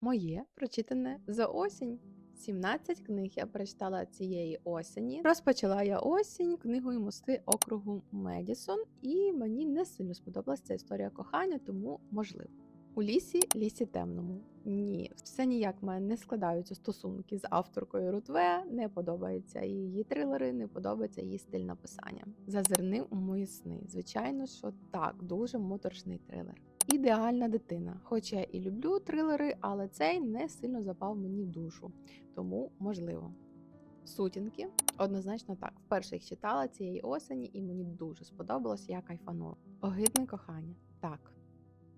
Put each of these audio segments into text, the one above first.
Моє прочитане за осінь. 17 книг я прочитала цієї осені. Розпочала я осінь книгою мости округу Медісон, і мені не сильно сподобалася ця історія кохання, тому можливо. У лісі, лісі темному. Ні, все ніяк мене не складаються стосунки з авторкою Рутве, не подобаються її трилери, не подобається її стиль написання. Зазирни у мої сни. Звичайно, що так, дуже моторшний трилер. Ідеальна дитина. Хоча я і люблю трилери, але цей не сильно запав мені в душу, тому можливо. Сутінки однозначно так. Вперше їх читала цієї осені, і мені дуже сподобалось, я кайфанула. Огидне кохання. Так.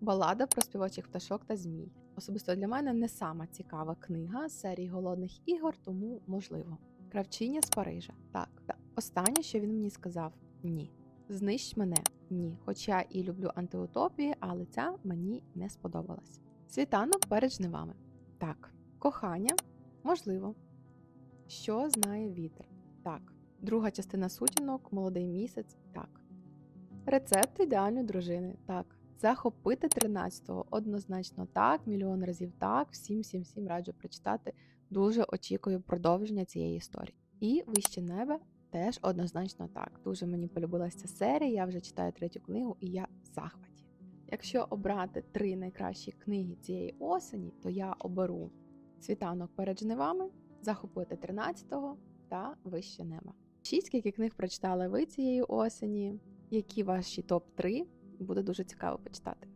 Балада про співачих пташок та змій. Особисто для мене не сама цікава книга з серії голодних ігор, тому можливо. Кравчиня з Парижа. Так. Та останнє, що він мені сказав: ні. Знищ мене ні. Хоча і люблю антиутопії, але ця мені не сподобалась. Світанок перед жнивами. Так. Кохання можливо. Що знає вітер? Так. Друга частина сутінок, молодий місяць. Так. Рецепт ідеальної дружини. Так. Захопити 13-го однозначно так, мільйон разів так. Всім, всім, всім раджу прочитати. Дуже очікую продовження цієї історії. І вище небо теж однозначно так. Дуже мені полюбилася ця серія. Я вже читаю третю книгу, і я в захваті. Якщо обрати три найкращі книги цієї осені, то я оберу світанок перед жнивами, захопити 13-го та вище неба. Шість скільки книг прочитали ви цієї осені. Які ваші топ 3 буде дуже цікаво почитати.